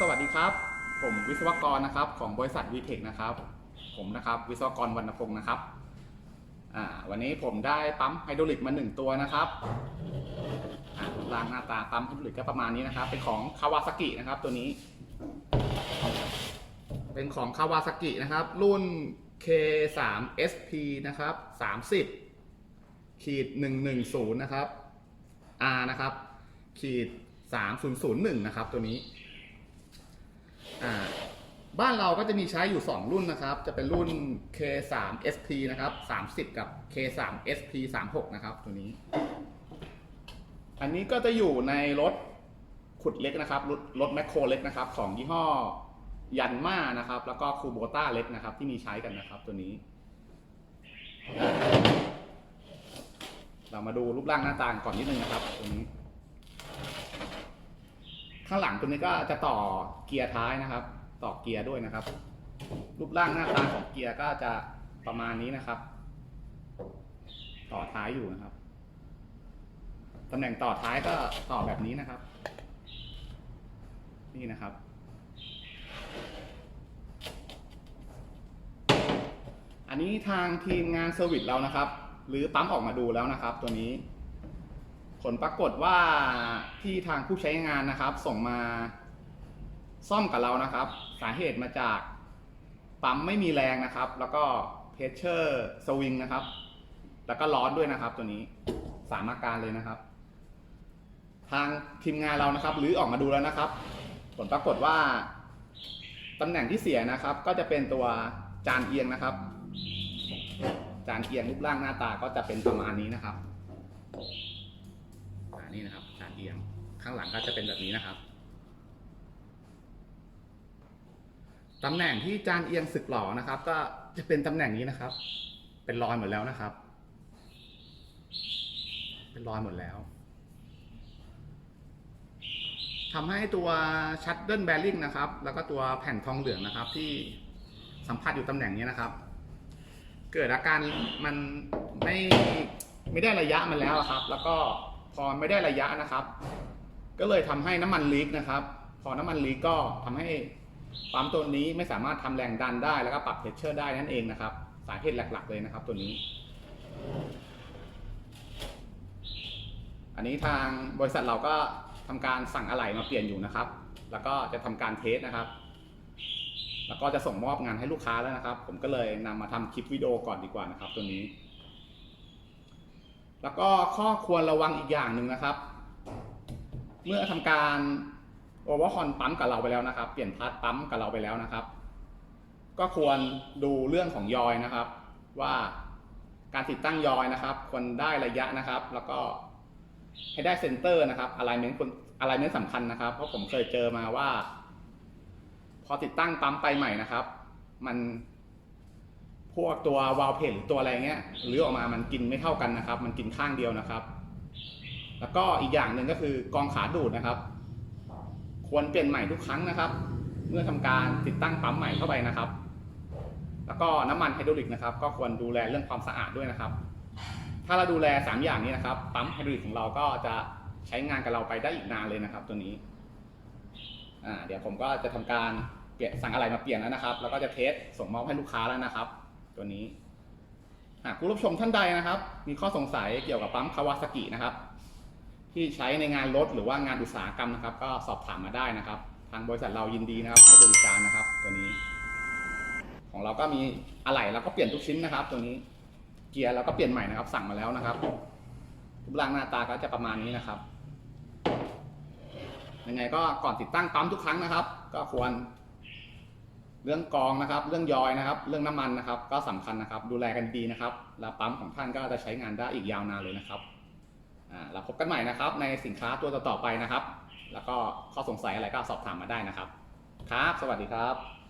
สวัสดีครับ ผมวิศวกรนะครับของบริษัทวีเทคนะครับ ผมนะครับวิศวกรวรรณพงศ์นะครับวันนี้ผมได้ปั๊มไฮดรอลิกมาหนึ่งตัวนะครับอ่ารูปร่างหน้าตาปั๊มไฮดรอลิกก็ประมาณนี้นะครับ เป็นของคาวาซากินะครับตัวนี้ เป็นของคาวาซากินะครับ รุ่น K3 SP นะครับ30ขีด110 นะครับ R นะครับ ขีด3001 นะครับตัวนี้ อ่าบ้านเราก็จะมีใช้อยู่ 2 รุ่นนะครับ จะเป็นรุ่น K3 SP นะครับ 30 กับ K3 SP 36นะครับ ตัวนี้ อันนี้ก็จะอยู่ในรถขุดเล็กนะครับ รถรถแมคโครเล็กนะครับ ของยี่ห้อยันมานะครับ แล้วก็คูโบต้าเล็กนะครับ ที่มีใช้กันนะครับ ตัวนี้ เรามาดูรูปร่างหน้าตาก่อนนิดนึงนะครับ ตัวนี้ ข้างหลังตัวนี้ก็จะต่อเกียร์ท้ายนะครับ ต่อเกียร์ด้วยนะครับ รูปร่างหน้าตาของเกียร์ก็จะประมาณนี้นะครับ ต่อท้ายอยู่นะครับตำแหน่งต่อท้ายก็ต่อแบบนี้นะครับ นี่นะครับ อันนี้ทางทีมงานเซอร์วิสเรานะครับ หรือปั๊มออกมาดูแล้วนะครับ ตัวนี้ ผลปรากฏว่าที่ทางผู้ใช้งานนะครับ ส่งมาซ่อมกับเรานะครับ สาเหตุมาจากปั๊มไม่มีแรงนะครับ แล้วก็เพชเชอร์สวิงนะครับ แล้วก็ร้อนด้วยนะครับ ตัวนี้สามอาการเลยนะครับ ทางทีมงานเรานะครับหรือออกมาดูแล้วนะครับ ผลปรากฏว่าตำแหน่งที่เสียนะครับ ก็จะเป็นตัวจานเอียงนะครับ จานเอียงรูปร่างหน้าตาก็จะเป็นประมาณนี้นะครับ นี่นะครับจานเอียงข้างหลังก็จะเป็นแบบนี้นะครับตำแหน่งที่จานเอียงสึกหล่อนะครับ ก็จะเป็นตำแหน่งนี้นะครับ เป็นรอยหมดแล้วนะครับ เป็นรอยหมดแล้วทำให้ตัวชัดเดิลแบริ่งนะครับ แล้วก็ตัวแผ่นทองเหลืองนะครับ ที่สัมผัสอยู่ตำแหน่งนี้นะครับ เกิดอาการมันไม่ไม่ได้ระยะมันแล้วครับ แล้วก็ พอไม่ได้ระยะนะครับ ก็เลยทำให้น้ำมันลีกนะครับ พอน้ำมันลีกก็ทำให้ปั๊มตัวนี้ไม่สามารถทำแรงดันได้แล้วก็ปรับเพชเชอร์ได้นั่นเองนะครับ สาเหตุหลัก ๆ เลยนะครับ ตัวนี้ อันนี้ทางบริษัทเราก็ทำการสั่งอะไหล่มาเปลี่ยนอยู่นะครับ แล้วก็จะทำการเทสนะครับ แล้วก็จะส่งมอบงานให้ลูกค้าแล้วนะครับ ผมก็เลยนำมาทำคลิปวิดีโอก่อนดีกว่านะครับ ตัวนี้ แล้วก็ข้อควรระวังอีกอย่างหนึ่งนะครับ เมื่อทำการโอเวอร์ฮอนปั๊มกับเราไปแล้วนะครับ เปลี่ยนพาร์ทปั๊มกับเราไปแล้วนะครับ ก็ควรดูเรื่องของยอยนะครับ ว่าการติดตั้งยอยนะครับ ควรได้ระยะนะครับ แล้วก็ให้ได้เซนเตอร์นะครับอะไรเมนต์อะไรเมนต์สำคัญนะครับ เพราะผมเคยเจอมาว่า พอติดตั้งปั๊มไปใหม่นะครับ มัน พวกตัววาล์วเพจหรือตัวอะไรเงี้ยหรือออกมามันกินไม่เท่ากันนะครับ มันกินข้างเดียวนะครับ แล้วก็อีกอย่างหนึ่งก็คือกองขาดูดนะครับ ควรเปลี่ยนใหม่ทุกครั้งนะครับ เมื่อทำการติดตั้งปั๊มใหม่เข้าไปนะครับ แล้วก็น้ำมันไฮดรอลิกนะครับ ก็ควรดูแลเรื่องความสะอาดด้วยนะครับ ถ้าเราดูแล 3 อย่างนี้นะครับปั๊มไฮดรอลิกของเราก็จะใช้งานกับเราไปได้อีกนานเลยนะครับ ตัวนี้อ่าเดี๋ยวผมก็จะทำการเปลี่ยนสั่งอะไรมาเปลี่ยนแล้วนะครับ แล้วก็จะเทสส่งมอบให้ลูกค้าแล้วนะครับ ตัวนี้หากผู้รับชมท่านใดนะครับ มีข้อสงสัยเกี่ยวกับปั๊มคาวาซากินะครับ ที่ใช้ในงานรถหรือว่างานอุตสาหกรรมนะครับ ก็สอบถามมาได้นะครับ ทางบริษัทเรายินดีนะครับ ให้บริการนะครับ ตัวนี้ ของเราก็มีอะไหล่เราก็เปลี่ยนทุกชิ้นนะครับ ตัวนี้เกียร์เราก็เปลี่ยนใหม่นะครับ สั่งมาแล้วนะครับรูปร่างหน้าตาก็จะประมาณนี้นะครับยังไงก็ก่อนติดตั้งปั๊มทุกครั้งนะครับ ก็ควร เรื่องกองนะครับ เรื่องยอยนะครับ เรื่องน้ำมันนะครับ ก็สำคัญนะครับ ดูแลกันดีนะครับ แล้วปั๊มของท่านก็จะใช้งานได้อีกยาวนานเลยนะครับอ่าเราพบกันใหม่นะครับ ในสินค้าตัวต่อไปนะครับ แล้วก็ข้อสงสัยอะไรก็สอบถามมาได้นะครับ ครับ สวัสดีครับ